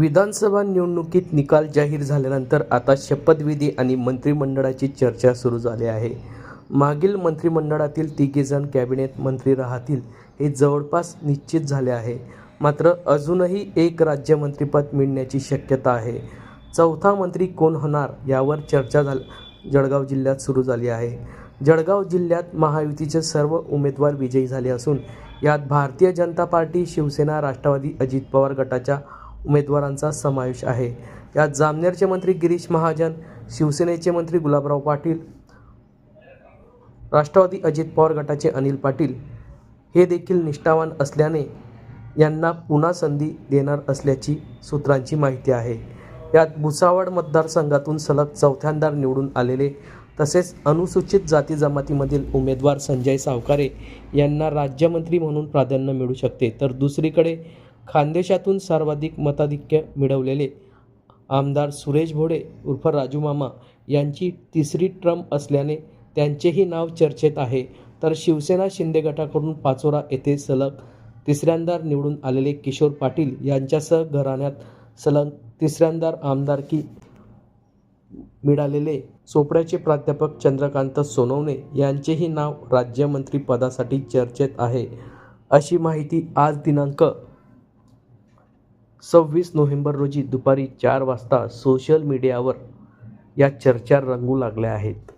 विधानसभा निवडणुकीत निकाल जाहीर झाल्यानंतर आता शपथविधी आणि मंत्रिमंडळाची चर्चा सुरू झाली आहे. मागील मंत्रिमंडळातील तिघेजण कॅबिनेट मंत्री राहतील हे जवळपास निश्चित झाले आहे. मात्र अजूनही एक राज्यमंत्रीपद मिळण्याची शक्यता आहे. चौथा मंत्री कोण होणार यावर चर्चा झाल जळगाव जिल्ह्यात सुरू झाली आहे. जळगाव जिल्ह्यात महायुतीचे सर्व उमेदवार विजयी झाले असून यात भारतीय जनता पार्टी शिवसेना राष्ट्रवादी अजित पवार गटाच्या उमेदवारांचा समावेश आहे. यात जामनेरचे मंत्री गिरीश महाजन शिवसेनेचे मंत्री गुलाबराव पाटील राष्ट्रवादी अजित पवार गटाचे अनिल पाटील हे देखील निष्ठावान असल्याने यांना पुन्हा संधी देणार असल्याची सूत्रांची माहिती आहे. यात भुसावळ मतदारसंघातून सलग चौथ्यांदा निवडून आलेले तसेच अनुसूचित जाती जमातीमधील उमेदवार संजय सावकारे यांना राज्यमंत्री म्हणून प्राधान्य मिळू शकते. तर दुसरीकडे खानदेशातून सर्वाधिक मताधिक्य मिळवलेले आमदार सुरेश भोडे उर्फ राजू मामा यांची तिसरी ट्रम असल्याने त्यांचेही नाव चर्चेत आहे. तर शिवसेना शिंदे गटाकडून पाचोरा येथे सलग तिसऱ्यांदा निवडून आलेले किशोर पाटील यांच्यासह घराण्यात सलग तिसऱ्यांदा आमदारकी मिळालेले चोपड्याचे प्राध्यापक चंद्रकांत सोनवणे यांचेही नाव राज्यमंत्री पदासाठी चर्चेत आहे. अशी माहिती आज दिनांक सव्वीस नोव्हेंबर रोजी दुपारी चार वाजता सोशल मीडियावर या चर्चा रंगू लागल्या आहेत.